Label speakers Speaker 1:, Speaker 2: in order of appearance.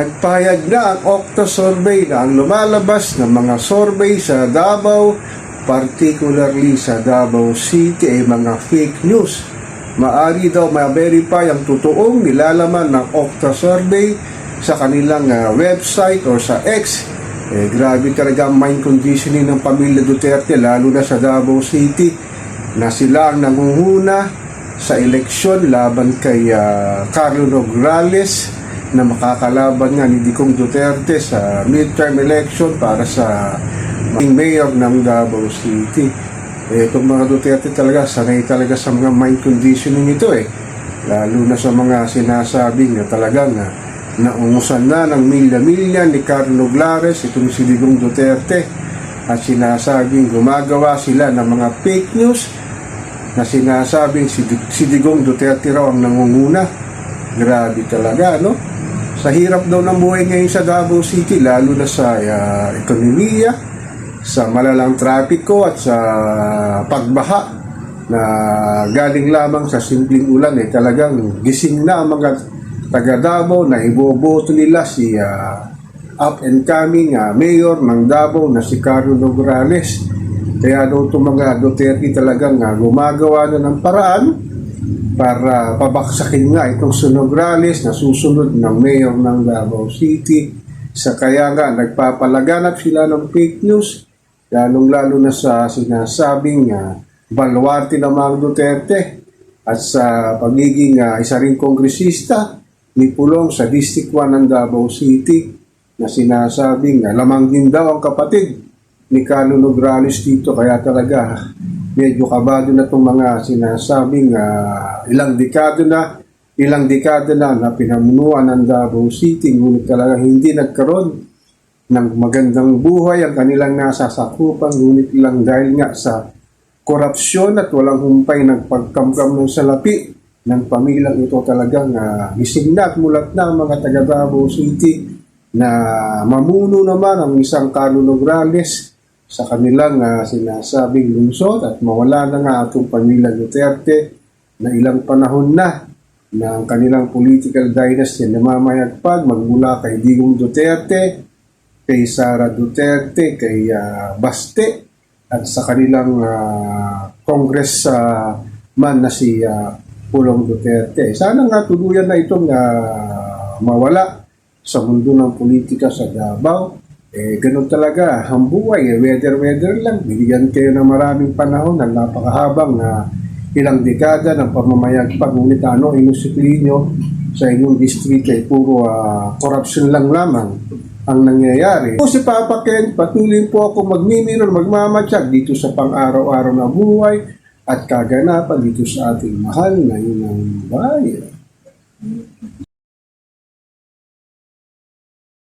Speaker 1: Nagpahayag na ang Octa Survey na ang lumalabas ng mga survey sa Davao, particularly sa Davao City ay mga fake news. Maari daw ma-verify ang totoong nilalaman ng Octa Survey sa kanilang ah, website or sa X. Eh, grabe talaga ang mind conditioning ng pamilya Duterte lalo na sa Davao City na sila ang nanguhuna sa eleksyon laban kay ah, Carlo Nograles na makakalaban nga ni Digong Duterte sa midterm election para sa maging mayor ng Davao City. Eh, itong mga Duterte talaga, sanay talaga sa mga mind conditioning ito eh. Lalo na sa mga sinasabing na talagang na naungusan na ng milya-milya ni Carlo Glares, itong si Digong Duterte, at sinasabing gumagawa sila ng mga fake news na sinasabing si, si Digong Duterte raw ang nangunguna. Grabe talaga, no? Sa hirap daw ng buhay ngayon sa Davao City, lalo na sa ah, ekonomiya, sa malalang trapiko at sa pagbaha na galing lamang sa simpleng ulan eh talagang gising na ang mga taga Davao na iboboto nila si ah, up and coming ah, mayor ng Davao na si Carlo Nograles. Kaya daw itong mga Duterte talagang ah, gumagawa na ng paraan para pabaksakin nga itong Sunograles na susunod ng mayor ng Davao City. Sa kaya nga nagpapalaganap sila ng fake news, lalong-lalo na sa sinasabing uh, balwarte ng mga Duterte at sa pagiging ah, isa ring kongresista ni Pulong sa District 1 ng Davao City na sinasabing uh, lamang din daw ang kapatid ni Carlo Nograles dito kaya talaga medyo kabado na itong mga sinasabing ah, ilang dekado na ilang dekada na na pinamunuan ng Davao City ngunit talaga hindi nagkaroon ng magandang buhay ang kanilang nasasakupan ngunit lang dahil nga sa korupsyon at walang humpay nagpagkamkam ng salapi ng pamilyang ito talagang uh, gising na at mulat na mga taga Davao City na mamuno naman ang isang Carlo Nograles sa kanilang ah, sinasabing lungsod at mawala na nga atong pamilya Duterte na ilang panahon na na ang kanilang political dynasty na mamayagpag magmula kay Digong Duterte, kay Sara Duterte, kay ah, Baste at sa kanilang ah, congress ah, man na si ah, Pulong Duterte. Sana nga tuluyan na itong ah, mawala sa mundo ng politika sa Davao. Eh, ganun talaga, ang buhay, eh, weather-weather lang. Binigyan kayo ng maraming panahon ng napakahabang na ilang dekada ng pamamayagpag. Ngunit ano, inusikli nyo sa inyong district ay puro ah, corruption lang lamang ang nangyayari. Po si Papa Ken, patuloy po ako magmimirror, magmamatsyag dito sa pang-araw-araw na buhay at kaganapan dito sa ating mahal na inang bayan.